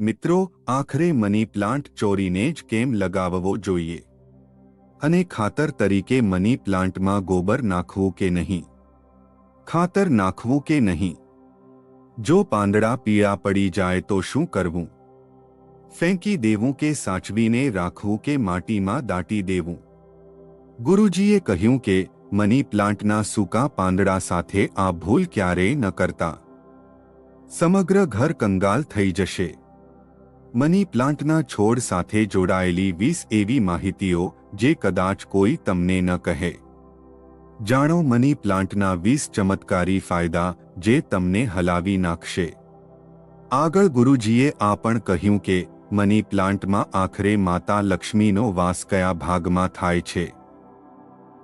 મિત્રો, આખરે money plant ચોરીને જ કેમ લગાવવો જોઈએ? અને ખાતર તરીકે મની પ્લાન્ટમાં ગોબર નાખવું કે નહીં? ખાતર નાખવું કે નહીં? જો પાંદડા પીળા પડી જાય તો શું કરવું? ફેંકી દેવું કે સાચવીને રાખવું કે માટીમાં દાટી દેવું? ગુરુજીએ કહ્યું કે, મની પ્લાન્ટના સૂકા પાંદડા સાથે આ ભૂલ ક્યારેય ન કરતા. સમગ્ર ઘર કંગાલ થઈ જશે. મની પ્લાન્ટના છોડ સાથે જોડાયેલી વીસ એવી માહિતીઓ જે કદાચ કોઈ તમને ન કહે. જાણો મની પ્લાન્ટના વીસ ચમત્કારી ફાયદા જે તમને હલાવી નાખશે. આગળ ગુરુજીએ આ પણ કહ્યું કે, મની પ્લાન્ટમાં આખરે માતા લક્ષ્મીનો વાસ કયા ભાગમાં થાય છે?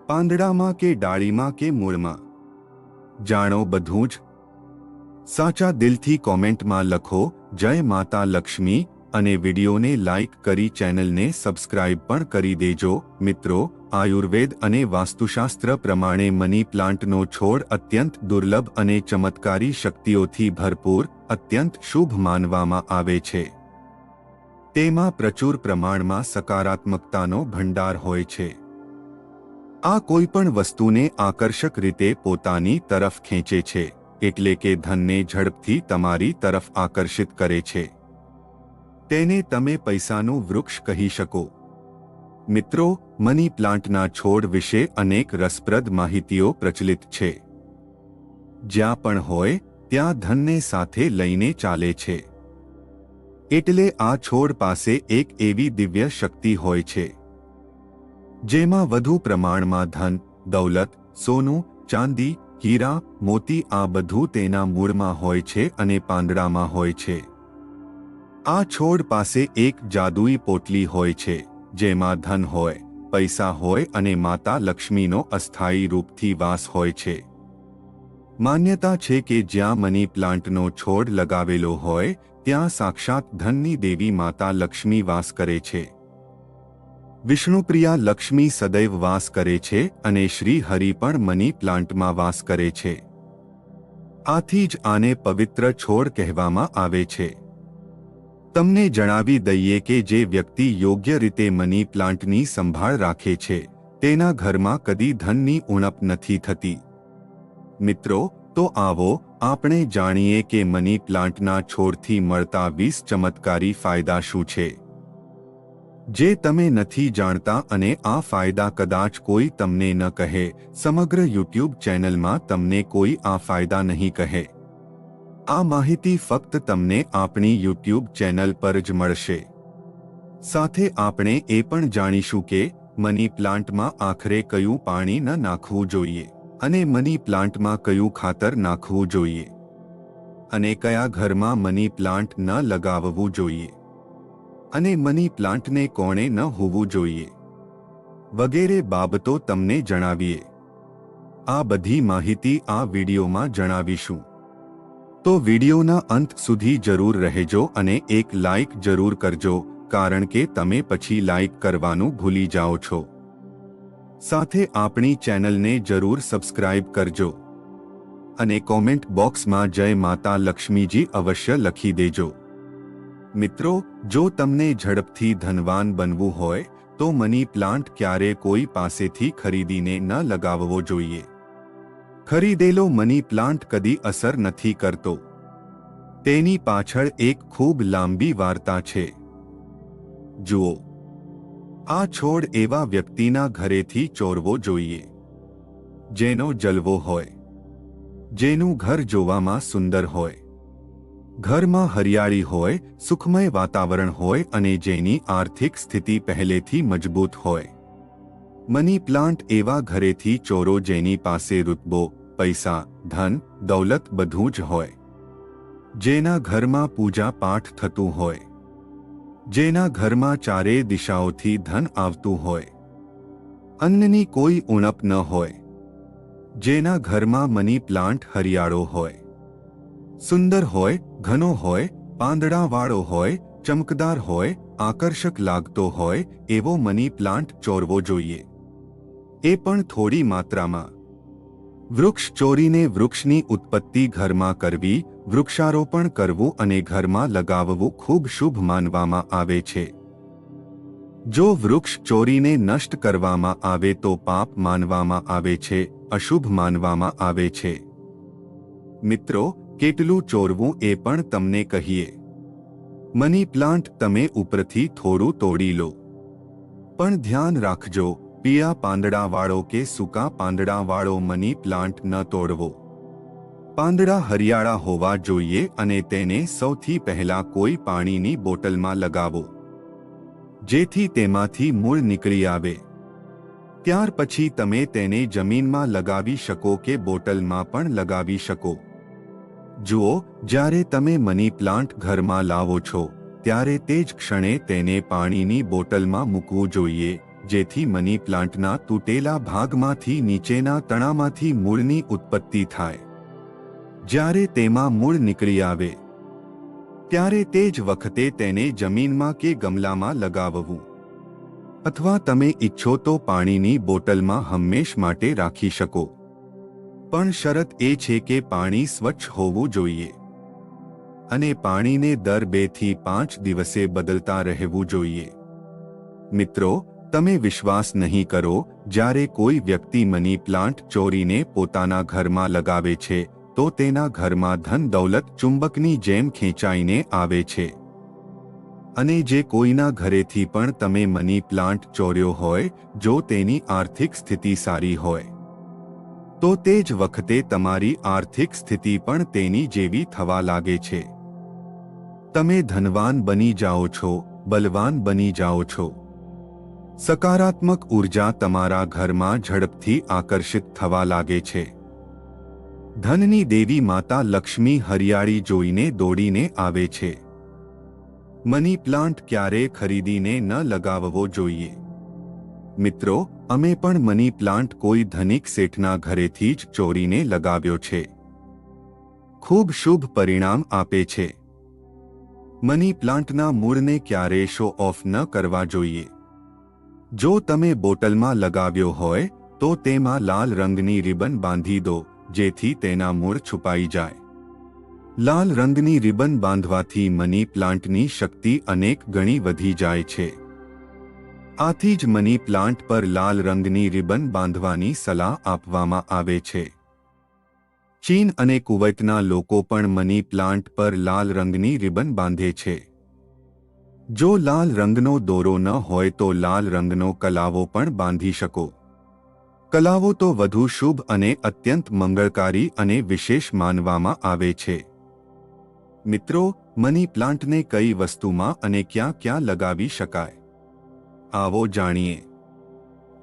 પાંદડામાં કે ડાળીમાં કે મૂળમાં? જાણો બધું જ? સાચા દિલથી કોમેન્ટમાં લખો, જય માતા લક્ષ્મી અને વિડીયોને લાઇક કરી ચેનલને સબસ્ક્રાઇબ પણ કરી દેજો. મિત્રો, આયુર્વેદ અને વાસ્તુશાસ્ત્ર પ્રમાણે મની પ્લાન્ટનો છોડ અત્યંત દુર્લભ અને ચમત્કારી શક્તિઓથી ભરપૂર, અત્યંત શુભ માનવામાં આવે છે. તેમાં પ્રચુર પ્રમાણમાં સકારાત્મકતાનો ભંડાર હોય છે. આ કોઈ પણ વસ્તુને આકર્ષક રીતે પોતાની તરફ ખેંચે છે, એટલે કે ધનને ઝડપથી તમારી તરફ આકર્ષિત કરે છે. તેને તમે પૈસાનું વૃક્ષ કહી શકો. મિત્રો, મની પ્લાન્ટના છોડ વિશે અનેક રસપ્રદ માહિતીઓ પ્રચલિત છે. જ્યાં પણ હોય, ત્યાં ધનને સાથે લઈને ચાલે છે. એટલે આ છોડ પાસે એક એવી દિવ્ય શક્તિ હોય છે. જેમાં વધુ પ્રમાણમાં ધન, દૌલત, સોનું, ચાંદી, હીરા, મોતી આ બધું તેના મૂળમાં હોય છે અને પાંદડામાં હોય છે. આ છોડ પાસે એક જાદુઈ પોટલી હોય છે, જેમાં ધન હોય, પૈસા હોય અને માતા લક્ષ્મીનો અસ્થાયી રૂપથી વાસ હોય છે. માન્યતા છે કે જ્યાં મની પ્લાન્ટનો છોડ લગાવેલો હોય, ત્યાં સાક્ષાત ધનની દેવી માતા લક્ષ્મી વાસ કરે છે. વિષ્ણુપ્રિયા લક્ષ્મી સદૈવ વાસ કરે છે અને શ્રી હરિ પણ મની પ્લાન્ટમાં વાસ કરે છે. આથી જ આને પવિત્ર છોડ કહેવામાં આવે છે. તમને જણાવી દઈએ કે જે વ્યક્તિ યોગ્ય રીતે મની પ્લાન્ટની સંભાળ રાખે છે, તેના ઘરમાં કદી ધનની ઉણપ નથી થતી. મિત્રો, તો આવો, આપણે જાણીએ કે મની પ્લાન્ટના છોડથી મળતા વીસ ચમત્કારી ફાયદા શું છે. જે તમે નથી જાણતા અને આ ફાયદા કદાચ કોઈ તમને ન કહે, સમગ્ર યુટ્યુબ ચેનલમાં તમને કોઈ આ ફાયદા નહીં કહે. આ માહિતી ફક્ત તમને આપણી યુટ્યુબ ચેનલ પર જ મળશે. સાથે આપણે એ પણ જાણીશું કે મની પ્લાન્ટમાં આખરે કયું પાણી ન નાખવું જોઈએ અને મની પ્લાન્ટમાં કયું ખાતર નાખવું જોઈએ. અને કયા ઘરમાં મની પ્લાન્ટ ન લગાવવું જોઈએ. અને મની પ્લાન્ટને કોણે ન હોવું જોઈએ. વગેરે બાબતો તમને જણાવીએ. આ બધી માહિતી આ વિડીયોમાં જણાવીશું. તો વિડીયોના અંત સુધી જરૂર રહેજો અને એક લાઇક જરૂર કરજો, કારણ કે તમે પછી લાઇક કરવાનું ભૂલી જાઓ છો. સાથે આપણી ચેનલને જરૂર સબસ્ક્રાઇબ કરજો. અને કોમેન્ટ બોક્સમાં જય માતા લક્ષ્મીજી અવશ્ય લખી દેજો. મિત્રો, જો તમને ઝડપથી ધનવાન બનવું હોય, તો મની પ્લાન્ટ ક્યારે કોઈ પાસેથી ખરીદીને ન લગાવવો જોઈએ. ખરીદેલો મની પ્લાન્ટ કદી અસર નથી કરતો. તેની પાછળ એક ખૂબ લાંબી વાર્તા છે. જુઓ. આ છોડ એવા વ્યક્તિના ઘરેથી ચોરવો જોઈએ. જેનો જલવો હોય. જેનું ઘર જોવામાં સુંદર હોય. ઘરમાં હરિયાળી હોય, સુખમય વાતાવરણ હોય અને જેની આર્થિક સ્થિતિ પહેલેથી મજબૂત હોય. મની પ્લાન્ટ એવા ઘરેથી ચોરો જેની પાસે રૂતબો પૈસા, ધન, દૌલત બધું જ હોય. જેના ઘરમાં પૂજા પાઠ થતું હોય. જેના ઘરમાં ચારે દિશાઓથી ધન આવતું હોય. અન્નની કોઈ ઉણપ ન હોય. જેના ઘરમાં મની પ્લાન્ટ હરિયાળો હોય. સુંદર હોય, ઘનો હોય, પાંદડાવાળો હોય, ચમકદાર હોય, આકર્ષક લાગતો હોય, એવો મની પ્લાન્ટ ચોરવો જોઈએ. એ પણ થોડી માત્રામાં. વૃક્ષ ચોરીને વૃક્ષની ઉત્પત્તિ ઘરમાં કરવી, વૃક્ષારોપણ કરવું અને ઘરમાં લગાવવું ખૂબ શુભ માનવામાં આવે છે. જો વૃક્ષ ચોરીને નષ્ટ કરવામાં આવે તો પાપ માનવામાં આવે છે, અશુભ માનવામાં આવે છે. મિત્રો, કેટલું ચોરવું એ પણ તમને કહીએ. મની પ્લાન્ટ તમે ઉપરથી થોડું તોડી લો. પણ ધ્યાન રાખજો પીળા પાંદડાવાળો કે સૂકા પાંદડાવાળો મની પ્લાન્ટ ન તોડવો. પાંદડા હરિયાળા હોવા જોઈએ અને તેને સૌથી પહેલા કોઈ પાણીની બોટલમાં લગાવો. જેથી તેમાંથી મૂળ નીકળી આવે. ત્યાર પછી તમે તેને જમીનમાં લગાવી શકો કે બોટલમાં પણ લગાવી શકો. જુઓ, જ્યારે તમે મની પ્લાન્ટ ઘરમાં લાવો છો, ત્યારે તે જ ક્ષણે તેને પાણીની બોટલમાં મૂકવું જોઈએ. જેથી મની પ્લાન્ટના તૂટેલા ભાગમાંથી નીચેના તણામાંથી મૂળની ઉત્પત્તિ થાય. જ્યારે તેમાં મૂળ નીકળી આવે, ત્યારે તે જ વખતે તેને જમીનમાં કે ગમલામાં લગાવવું. અથવા તમે ઈચ્છો તો પાણીની બોટલમાં હંમેશ માટે રાખી શકો. પણ શરત એ છે કે પાણી સ્વચ્છ હોવું જોઈએ. અને પાણીને દર બેથી પાંચ દિવસે બદલતા રહેવું જોઈએ. મિત્રો તમે વિશ્વાસ નહીં કરો, જ્યારે કોઈ વ્યક્તિ મની પ્લાન્ટ ચોરીને પોતાના ઘરમાં લગાવે છે, તો તેના ઘરમાં ધન દૌલત ચુંબકની જેમ ખેંચાઈને આવે છે. અને જે કોઈના ઘરેથી પણ તમે મની પ્લાન્ટ ચોર્યો હોય, જો તેની આર્થિક સ્થિતિ સારી હોય, તો તે જ વખતે તમારી આર્થિક સ્થિતિ પણ તેની જેવી થવા લાગે છે. તમે ધનવાન બની જાઓ છો, બલવાન બની જાઓ છો. સકારાત્મક ઊર્જા તમારા ઘરમાં ઝડપથી આકર્ષિત થવા લાગે છે. ધનની દેવી માતા લક્ષ્મી હરિયાળી જોઈને દોડીને આવે છે. મની પ્લાન્ટ ક્યારે ખરીદીને ન લગાવવો જોઈએ? મિત્રો, અમે પણ મની પ્લાન્ટ કોઈ ધનિક શેઠના ઘરેથી જ ચોરીને લગાવ્યો છે. ખૂબ શુભ પરિણામ આપે છે. મની પ્લાન્ટના મૂળને ક્યારે શો ઓફ ન કરવા જોઈએ? જો તમે બોટલમાં લગાવ્યો હોય, તો તેમાં લાલ રંગની રિબન બાંધી દો, જેથી તેના મૂળ છુપાઈ જાય. લાલ રંગની રિબન બાંધવાથી મની પ્લાન્ટની શક્તિ અનેક ગણી વધી જાય છે. આથી જ મની પ્લાન્ટ પર લાલ રંગની રિબન બાંધવાની સલાહ આપવામાં આવે છે. ચીન અને કુવૈતના લોકો પણ મની પ્લાન્ટ પર લાલ રંગની રિબન બાંધે છે. જો લાલ રંગનો દોરો ન હોય તો લાલ રંગનો કલાવો પણ બાંધી શકો. કલાવો તો વધુ શુભ અને અત્યંત મંગળકારી અને વિશેષ માનવામાં આવે છે. મિત્રો, મની પ્લાન્ટને કઈ વસ્તુમાં અને ક્યાં ક્યાં લગાવી શકાય? આવો જાણીએ.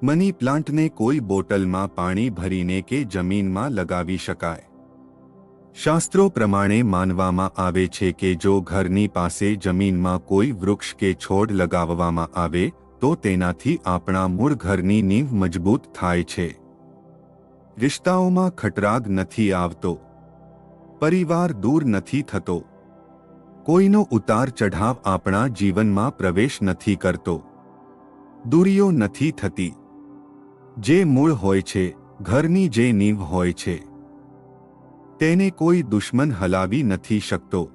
મની પ્લાન્ટને કોઈ બોટલમાં પાણી ભરીને કે જમીનમાં લગાવી શકાય. શાસ્ત્રો પ્રમાણે માનવામાં આવે છે કે જો ઘરની પાસે જમીનમાં કોઈ વૃક્ષ કે છોડ લગાવવામાં આવે, તો તેનાથી આપણા મૂળ ઘરની નીંવ મજબૂત થાય છે. રિશ્તાઓમાં ખટરાગ નથી આવતો. પરિવાર દૂર નથી થતો. કોઈનો ઉતાર ચઢાવ આપણા જીવનમાં પ્રવેશ નથી કરતો. દૂરીઓ નથી થતી. જે મૂળ હોય છે, ઘરની જે નીંવ હોય છે તેને કોઈ દુશ્મન હલાવી નથી શકતો.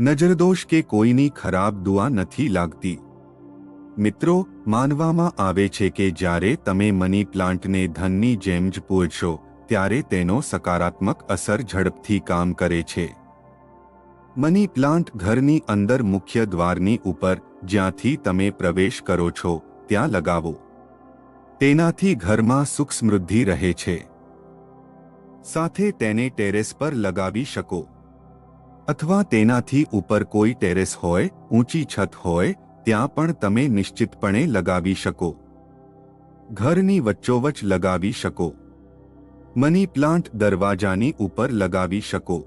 નજરદોષ કે કોઈની ખરાબ દુઆ નથી લાગતી. મિત્રો, માનવામાં આવે છે કે જ્યારે તમે મની પ્લાન્ટને ધનની જેમ જ પૂરશો, ત્યારે તેનો સકારાત્મક અસર ઝડપથી કામ કરે છે. મની પ્લાન્ટ ઘરની અંદર મુખ્ય દ્વારની ઉપર, જ્યાંથી તમે પ્રવેશ કરો છો, ત્યાં લગાવો. તેનાથી ઘરમાં સુખ સમૃદ્ધિ રહે છે. સાથે તેને ટેરેસ પર લગાવી શકો. અથવા તેનાથી ઉપર કોઈ ટેરેસ હોય, ઊંચી છત હોય, ત્યાં પણ તમે નિશ્ચિતપણે લગાવી શકો. ઘરની વચ્ચોવચ લગાવી શકો. મની પ્લાન્ટ દરવાજાની ઉપર લગાવી શકો.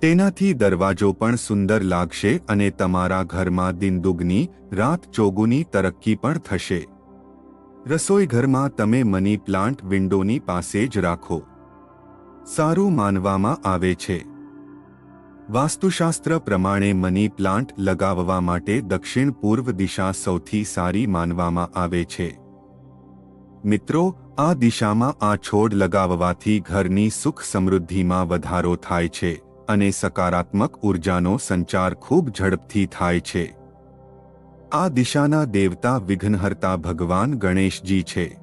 તેનાથી દરવાજો પણ સુંદર લાગશે અને તમારા ઘરમાં દિનદુગની, રાત ચોગુની તરક્કી પણ થશે. રસોઈઘરમાં તમે મની પ્લાન્ટ વિન્ડોની પાસે જ રાખો. સારું માનવામાં આવે છે. વાસ્તુશાસ્ત્ર પ્રમાણે મની પ્લાન્ટ લગાવવા માટે દક્ષિણ પૂર્વ દિશા સૌથી સારી માનવામાં આવે છે. મિત્રો, આ દિશામાં આ છોડ લગાવવાથી ઘરની સુખ સમૃદ્ધિમાં વધારો થાય છે અને સકારાત્મક ઉર્જાનો સંચાર ખૂબ ઝડપથી થાય છે. આ દિશાના દેવતા વિઘ્નહર્તા ભગવાન ગણેશજી છે.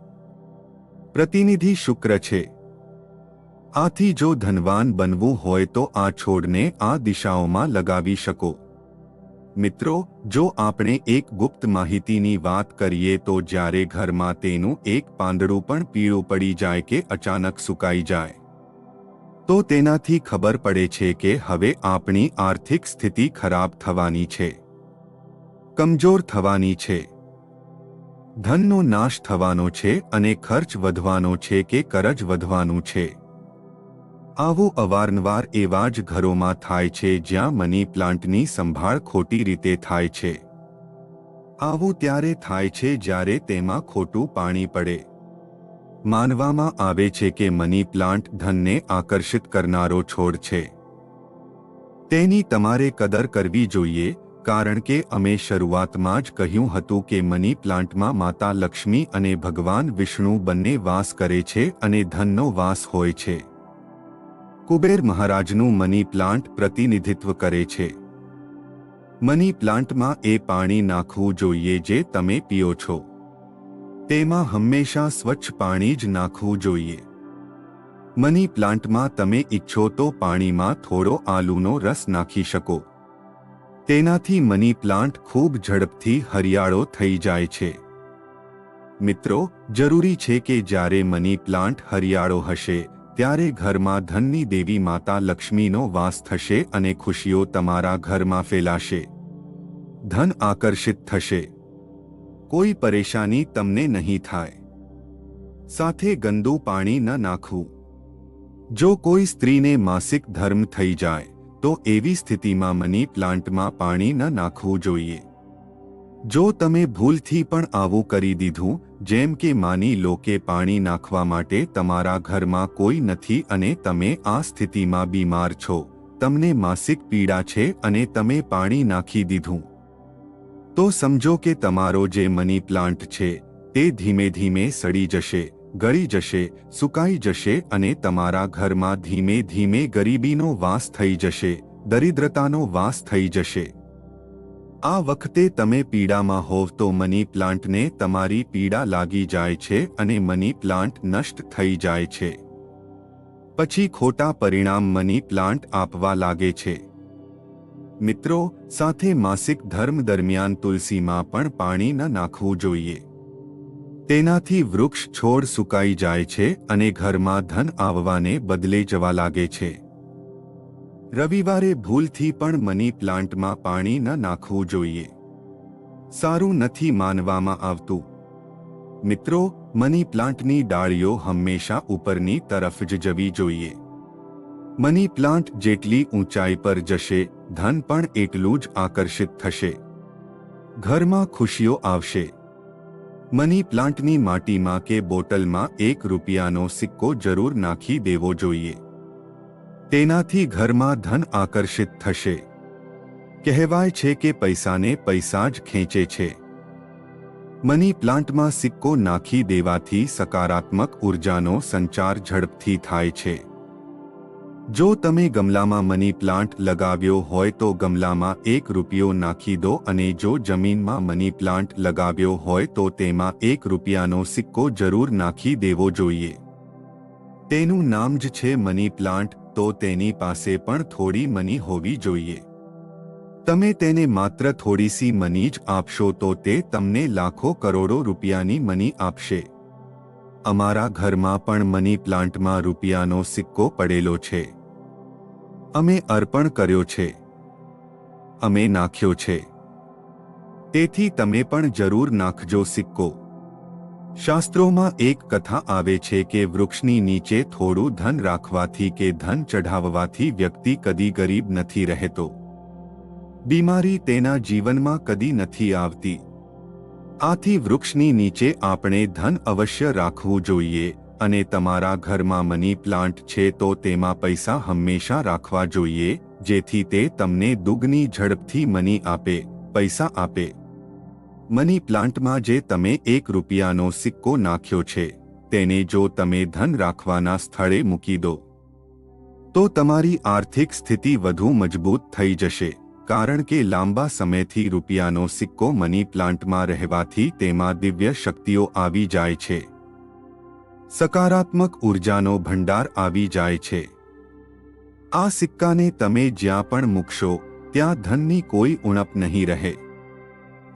પ્રતિનિધિ શુક્ર છે. આથી જો ધનવાન બનવું હોય તો આ છોડને આ દિશાઓમાં લગાવી શકો. મિત્રો, જો આપણે એક ગુપ્ત માહિતીની વાત કરીએ તો જ્યારે ઘરમાં તેનું એક પાંદડું પણ પીળું પડી જાય કે અચાનક સુકાઈ જાય, તો તેનાથી ખબર પડે છે કે હવે આપણી આર્થિક સ્થિતિ ખરાબ થવાની છે. કમજોર થવાની છે. ધનનો નાશ થવાનો છે અને ખર્ચ વધવાનો છે કે કરજ વધવાનું છે. આવું અવારનવાર એવા જ ઘરોમાં થાય છે જ્યાં મની પ્લાન્ટની સંભાળ ખોટી રીતે થાય છે. આવું ત્યારે થાય છે જ્યારે તેમાં ખોટું પાણી પડે. માનવામાં આવે છે કે મની પ્લાન્ટ ધનને આકર્ષિત કરનારો છોડ છે. તેની તમારે કદર કરવી જોઈએ, કારણ કે અમે શરૂઆતમાં જ કહ્યું હતું કે મની પ્લાન્ટમાં માતા લક્ષ્મી અને ભગવાન વિષ્ણુ બંને વાસ કરે છે અને ધનનો વાસ હોય છે. કુબેર મહારાજનું મની પ્લાન્ટ પ્રતિનિધિત્વ કરે છે. મની પ્લાન્ટમાં એ પાણી નાખવું જોઈએ જે તમે પીઓ છો. તેમાં હંમેશા સ્વચ્છ પાણી જ નાખવું જોઈએ. મની પ્લાન્ટમાં તમે ઈચ્છો તો પાણીમાં થોડો આલુનો રસ નાખી શકો. તેનાથી મની પ્લાન્ટ ખૂબ ઝડપથી હરિયાળો થઈ જાય છે. મિત્રો, જરૂરી છે કે જ્યારે મની પ્લાન્ટ હરિયાળો હશે ત્યારે ઘરમાં ધનની દેવી માતા લક્ષ્મીનો વાસ થશે અને ખુશીઓ તમારા ઘરમાં ફેલાશે. ધન આકર્ષિત થશે. કોઈ પરેશાની તમને નહીં થાય. સાથે ગંદુ પાણી ન નાખવું. જો કોઈ સ્ત્રીને માસિક ધર્મ થઈ જાય, તો એવી સ્થિતિમાં મની પ્લાન્ટમાં પાણી ન નાખવું જોઈએ. જો તમે ભૂલથી પણ આવું કરી દીધું, જેમ કે માની લો કે પાણી નાખવા માટે તમારા ઘરમાં કોઈ નથી અને તમે આ સ્થિતિમાં બીમાર છો, તમને માસિક પીડા છે અને તમે પાણી નાખી દીધું. તો સમજો કે તમારો જે મની પ્લાન્ટ છે, તે ધીમે ધીમે સડી જશે, ગળી જશે, સુકાઈ જશે અને તમારા ઘરમાં ધીમે ધીમે ગરીબીનો વાસ થઈ જશે, દરિદ્રતાનો વાસ થઈ જશે. આ વખતે તમે પીડામાં હોવ તો મની પ્લાન્ટને તમારી પીડા લાગી જાય છે અને મની પ્લાન્ટ નષ્ટ થઈ જાય છે. પછી ખોટા પરિણામ મની પ્લાન્ટ આપવા લાગે છે. મિત્રો, સાથે માસિક ધર્મ દરમિયાન તુલસીમાં પણ પાણી ન નાખવું જોઈએ. તેનાથી વૃક્ષ છોડ સુકાઈ જાય છે અને ઘરમાં ધન આવવાને બદલે જવા લાગે છે. રવિવારે ભૂલથી પણ મની પ્લાન્ટમાં પાણી ન નાખવું જોઈએ. સારું નથી માનવામાં આવતું. મિત્રો, મની પ્લાન્ટની ડાળીઓ હંમેશા ઉપરની તરફ જ જવી જોઈએ. મની પ્લાન્ટ જેટલી ઊંચાઈ પર જશે, ધન પણ એટલું જ આકર્ષિત થશે. ઘરમાં ખુશીઓ આવશે. મની પ્લાન્ટની માટીમાં કે બોટલમાં એક રૂપિયાનો સિક્કો જરૂર નાખી દેવો જોઈએ. તેનાથી ઘરમાં ધન આકર્ષિત થશે. કહેવાય છે કે પૈસાને પૈસા જ ખેંચે છે. મની પ્લાન્ટમાં સિક્કો નાખી દેવાથી સકારાત્મક ઉર્જાનો સંચાર ઝડપથી થાય છે. જો તમે ગમલામાં મની પ્લાન્ટ લગાવ્યો હોય તો ગમલામાં એક રૂપિયો નાખી દો અને જો જમીનમાં મની પ્લાન્ટ લગાવ્યો હોય તો તેમાં એક રૂપિયાનો સિક્કો જરૂર નાખી દેવો જોઈએ. તેનું નામ જ છે મની પ્લાન્ટ તો તેની પાસે પણ થોડી મની હોવી જોઈએ. તમે તેને માત્ર થોડીસી મની જ આપશો તો તે તમને લાખો કરોડો રૂપિયાની મની આપશે. અમારા ઘરમાં પણ મની પ્લાન્ટમાં રૂપિયાનો સિક્કો પડેલો છે. અમે અર્પણ કર્યો છે. અમે નાખ્યો છે. તેથી તમે પણ જરૂર નાખજો સિક્કો. શાસ્ત્રોમાં એક કથા આવે છે કે વૃક્ષની નીચે થોડું ધન રાખવાથી કે ધન ચઢાવવાથી વ્યક્તિ કદી ગરીબ નથી રહેતો. બીમારી તેના જીવનમાં કદી નથી આવતી. આથી વૃક્ષની નીચે આપણે ધન અવશ્ય રાખવું જોઈએ અને તમારા ઘરમાં મની પ્લાન્ટ છે તો તેમાં પૈસા હંમેશા રાખવા જોઈએ, જેથી તે તમને દુગની ઝડપથી મની આપે, પૈસા આપે. મની પ્લાન્ટમાં જે તમે એક રૂપિયાનો સિક્કો નાખ્યો છે, તેને જો તમે ધન રાખવાના સ્થળે મૂકી દો, તો તમારી આર્થિક સ્થિતિ વધુ મજબૂત થઈ જશે, કારણ કે લાંબા સમયથી રૂપિયાનો સિક્કો મની પ્લાન્ટમાં રહેવાથી તેમાં દિવ્ય શક્તિઓ આવી જાય છે. સકારાત્મક ઉર્જાનો ભંડાર આવી જાય છે. આ સિક્કાને તમે જ્યાં પણ મૂકશો, ત્યાં ધનની કોઈ ઉણપ નહીં રહે.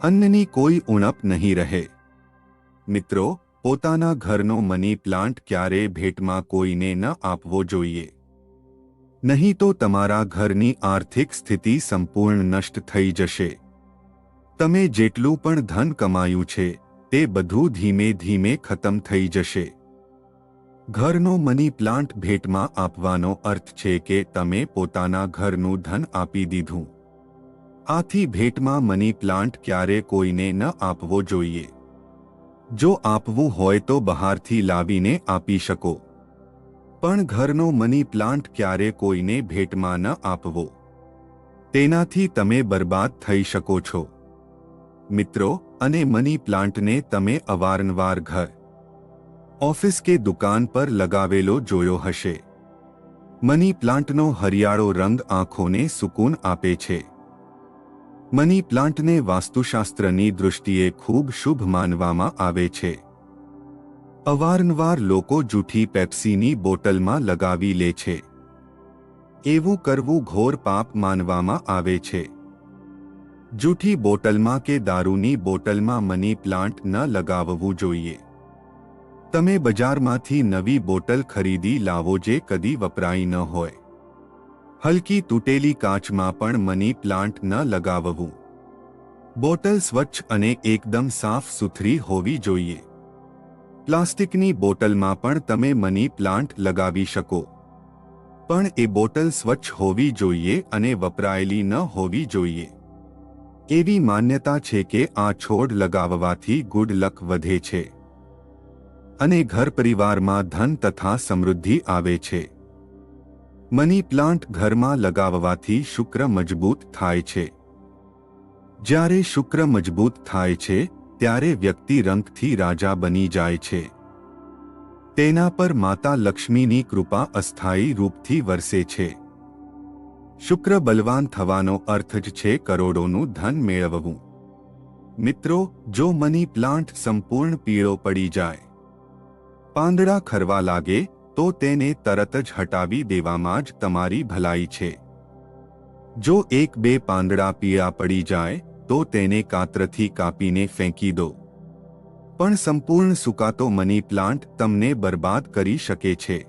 અન્નની કોઈ ઉણપ નહીં રહે. મિત્રો, પોતાના ઘરનો મની પ્લાન્ટ ક્યારેય ભેટમાં કોઈને ન આપવો જોઈએ? નહીં તો તમારા ઘરની આર્થિક સ્થિતિ સંપૂર્ણ નષ્ટ થઈ જશે. તમે જેટલું પણ ધન કમાયું છે, તે બધું ધીમે ધીમે ખતમ થઈ જશે. ઘરનો મની પ્લાન્ટ ભેટમાં આપવાનો અર્થ છે કે તમે પોતાના ઘરનું ધન આપી દીધું. આથી ભેટમાં મની પ્લાન્ટ ક્યારે કોઈને ન આપવો જોઈએ. જો આપવું હોય તો બહારથી લાવીને આપી શકો. પણ ઘરનો મની પ્લાન્ટ ક્યારે કોઈને ભેટમાં ન આપવો. તેનાથી તમે બરબાદ થઈ શકો છો. મિત્રો, અને મની પ્લાન્ટને તમે અવારનવાર ઘર, ઓફિસ કે દુકાન પર લગાવેલો જોયો હશે. મની પ્લાન્ટનો હરિયાળો રંગ આંખોને સુકૂન આપે છે. મની પ્લાન્ટને વાસ્તુશાસ્ત્રની દૃષ્ટિએ ખૂબ શુભ માનવામાં આવે છે. અવારનવાર લોકો જૂઠી પેપ્સીની બોટલમાં લગાવી લે છે. એવું કરવું ઘોર પાપ માનવામાં આવે છે. જૂઠી બોટલમાં કે દારૂની બોટલમાં મની પ્લાન્ટ ન લગાવવું જોઈએ. તમે બજારમાંથી નવી બોટલ ખરીદી લાવો જે કદી વપરાઈ ન હોય. હલકી તૂટેલી કાચમાં પણ મની પ્લાન્ટ ન લગાવવું. બોટલ સ્વચ્છ અને એકદમ સાફ સુથરી હોવી જોઈએ. પ્લાસ્ટિકની બોટલમાં પણ તમે મની પ્લાન્ટ લગાવી શકો. પણ એ બોટલ સ્વચ્છ હોવી જોઈએ અને વપરાયેલી ન હોવી જોઈએ. એવી માન્યતા છે કે આ છોડ લગાવવાથી ગુડ લક વધે છે. અને ઘર પરિવારમાં ધન તથા સમૃદ્ધિ આવે છે. મની પ્લાન્ટ ઘરમાં લગાવવાથી શુક્ર મજબૂત થાય છે. જ્યારે શુક્ર મજબૂત થાય છે, ત્યારે વ્યક્તિ રંગથી રાજા બની જાય છે. તેના પર માતા લક્ષ્મીની કૃપા અસ્થાયી રૂપથી વરસે છે. શુક્ર બલવાન થવાનો અર્થ જ છે કરોડોનું ધન મેળવવું. મિત્રો, જો મની પ્લાન્ટ સંપૂર્ણ પીળો પડી જાય, પાંદડા ખરવા લાગે તો તેને તરત જ હટાવી દેવામાં જ તમારી ભલાઈ છે. જો એક બે પાંદડા પીળા પડી જાય, તો તેને કાતરથી કાપીને ફેંકી દો. પણ સંપૂર્ણ સુકાતો મની પ્લાન્ટ તમને બરબાદ કરી શકે છે.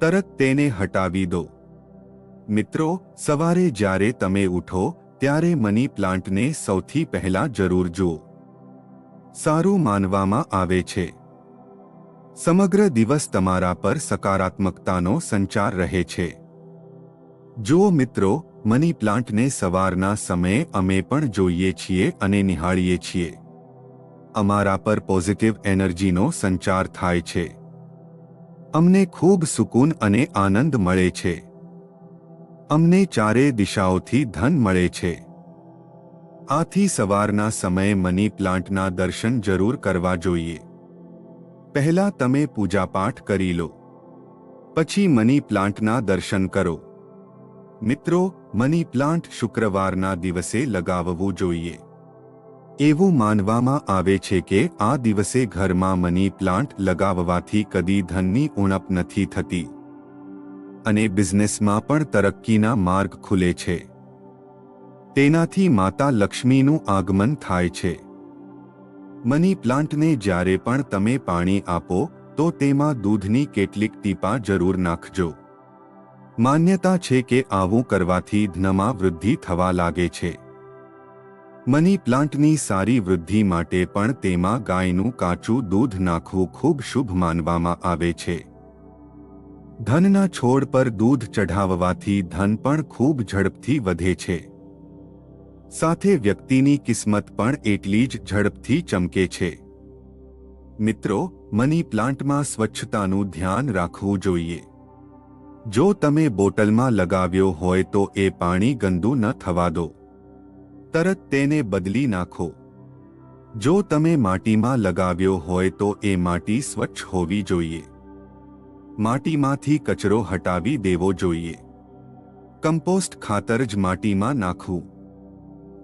તરત તેને હટાવી દો. મિત્રો, સવારે જ્યારે તમે ઉઠો, ત્યારે મની પ્લાન્ટને સૌથી પહેલા જરૂર જુઓ. સારું માનવામાં આવે છે. સમગ્ર દિવસ તમારા પર સકારાત્મકતાનો સંચાર રહે છે. જો મિત્રો, મની પ્લાન્ટને સવારના સમયે અમે પણ જોઈએ છીએ અને નિહાળીએ છીએ. અમારા પર પોઝિટિવ એનર્જીનો સંચાર થાય છે. અમને ખૂબ સુકૂન અને આનંદ મળે છે. અમને ચારે દિશાઓથી ધન મળે છે. આથી સવારના સમયે મની પ્લાન્ટના દર્શન જરૂર કરવા જોઈએ. પહેલા તમે પૂજાપાઠ કરી લો. પછી મની પ્લાન્ટના દર્શન કરો. મિત્રો, મની પ્લાન્ટ શુક્રવારના દિવસે લગાવવું જોઈએ. એવું માનવામાં આવે છે કે આ દિવસે ઘરમાં મની પ્લાન્ટ લગાવવાથી કદી ધનની ઉણપ નથી થતી. અને બિઝનેસમાં પણ તરક્કીના માર્ગ ખુલે છે. તેનાથી માતા લક્ષ્મીનું આગમન થાય છે. મની પ્લાન્ટને જ્યારે પણ તમે પાણી આપો, તો તેમાં દૂધની કેટલીક ટીપા જરૂર નાખજો. માન્યતા છે કે આવું કરવાથી ધનમાં વૃદ્ધિ થવા લાગે છે. મની પ્લાન્ટની સારી વૃદ્ધિ માટે પણ તેમાં ગાયનું કાચું દૂધ નાખવું ખૂબ શુભ માનવામાં આવે છે. ધનના છોડ પર દૂધ ચઢાવવાથી ધન પણ ખૂબ ઝડપથી વધે છે. સાથે વ્યક્તિની કિસ્મત પણ એટલી જ ઝડપથી ચમકે છે. મિત્રો, મની પ્લાન્ટમાં સ્વચ્છતાનું ધ્યાન રાખવું જોઈએ. જો તમે બોટલમાં લગાવ્યો હોય તો એ પાણી ગંદુ ન થવા દો. તરત તેને બદલી નાખો. જો તમે માટીમાં લગાવ્યો હોય તો એ માટી સ્વચ્છ હોવી જોઈએ. માટીમાંથી કચરો હટાવી દેવો જોઈએ. કમ્પોસ્ટ ખાતર જ માટીમાં નાખવું.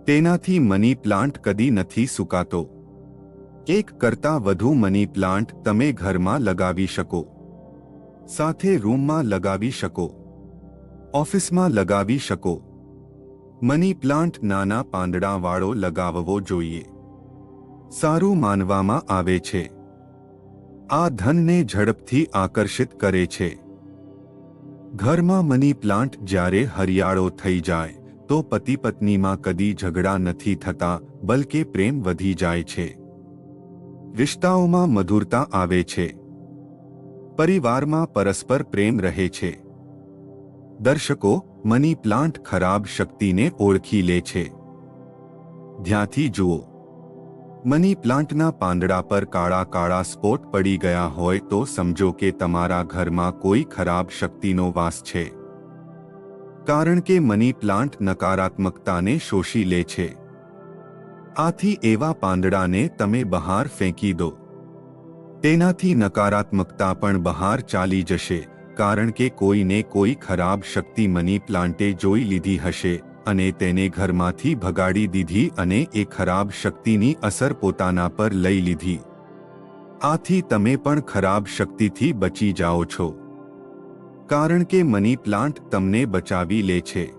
તેનાથી મની પ્લાન્ટ કદી નથી સુકાતો. એક કરતાં વધુ મની પ્લાન્ટ તમે ઘરમાં લગાવી શકો. સાથે રૂમમાં લગાવી શકો. ઓફિસમાં લગાવી શકો. મની પ્લાન્ટ નાના પાંદડાવાળો લગાવવો જોઈએ. સારું માનવામાં આવે છે. આ ધનને ઝડપથી આકર્ષિત કરે છે. ઘરમાં મની પ્લાન્ટ જ્યારે હરિયાળો થઈ જાય. તો પતિ પત્નીમાં કદી ઝઘડા નથી થતા, બલકે પ્રેમ વધી જાય છે. રિશ્તાઓમાં મધુરતા આવે છે. પરિવારમાં પરસ્પર પ્રેમ રહે છે. દર્શકો, મની પ્લાન્ટ ખરાબ શક્તિને ઓળખી લે છે. ધ્યાંથી જુઓ. મની પ્લાન્ટના પાંદડા પર કાળા કાળા સ્પોટ પડી ગયા હોય તો સમજો કે તમારા ઘરમાં કોઈ ખરાબ શક્તિનો વાસ છે. કારણ કે મની પ્લાન્ટ નકારાત્મકતાને શોષી લે છે. આથી એવા પાંદડાને તમે બહાર ફેંકી દો. તેનાથી નકારાત્મકતા પણ બહાર ચાલી જશે, કારણ કે કોઈને કોઈ ખરાબ શક્તિ મની પ્લાન્ટે જોઈ લીધી હશે અને તેને ઘરમાંથી ભગાડી દીધી અને એ ખરાબ શક્તિની અસર પોતાના પર લઈ લીધી. આથી તમે પણ ખરાબ શક્તિથી બચી જાઓ છો. કારણ કે મની પ્લાન્ટ તમને બચાવી લે છે.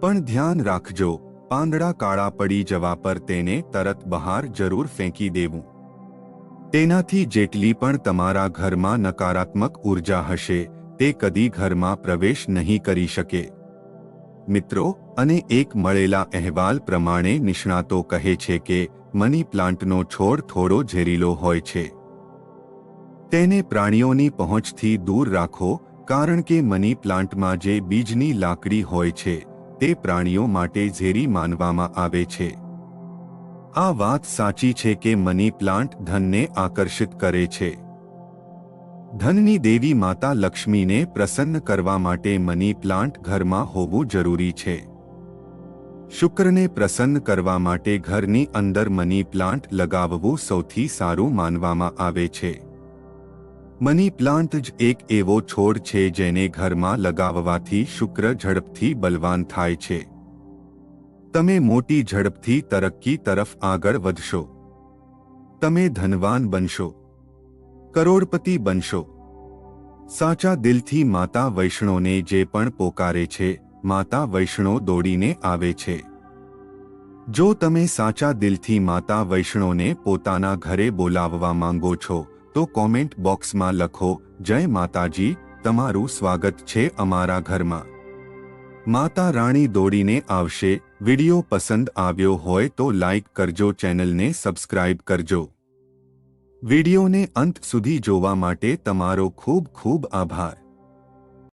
પણ ધ્યાન રાખજો, પાંદડા કાળા પડી જવા પર તેને તરત બહાર જરૂર ફેંકી દેવું. તેનાથી જેટલી પણ તમારા ઘરમાં નકારાત્મક ઊર્જા હશે, તે કદી ઘરમાં પ્રવેશ નહીં કરી શકે. મિત્રો, અને એક મળેલા અહેવાલ પ્રમાણે નિષ્ણાતો કહે છે કે, મની પ્લાન્ટનો છોડ થોડો ઝેરીલો હોય છે. તેને પ્રાણીઓની પહોંચથી દૂર રાખો કારણ કે મની પ્લાન્ટમાં જે બીજની લાકડી હોય છે, તે પ્રાણીઓ માટે ઝેરી માનવામાં આવે છે. આ વાત સાચી છે કે મની પ્લાન્ટ ધનને આકર્ષિત કરે છે. ધનની દેવી માતા લક્ષ્મીને પ્રસન્ન કરવા માટે મની પ્લાન્ટ ઘરમાં હોવું જરૂરી છે. શુક્રને પ્રસન્ન કરવા માટે ઘરની અંદર મની પ્લાન્ટ લગાવવું સૌથી સારું માનવામાં આવે છે. મની પ્લાન્ટ જ એક એવો છોડ છે જેને ઘરમાં લગાવવાથી શુક્ર ઝડપથી બલવાન થાય છે. તમે મોટી ઝડપથી તરક્કી તરફ આગળ વધશો. તમે ધનવાન બનશો. કરોડપતિ બનશો. સાચા દિલથી માતા વૈષ્ણોને જે પણ પોકારે છે, માતા વૈષ્ણો દોડીને આવે છે. જો તમે સાચા દિલથી માતા વૈષ્ણોને પોતાના ઘરે બોલાવવા માંગો છો તો કોમેન્ટ બોક્સમાં લખો, જય માતાજી, તમારું સ્વાગત છે અમારા ઘરમાં. માતા રાણી દોડીને આવશે, વિડિયો પસંદ આવ્યો હોય તો લાઇક કરજો, ચેનલને સબસ્ક્રાઇબ કરજો. વિડિયોને અંત સુધી જોવા માટે તમારો ખૂબ ખૂબ આભાર.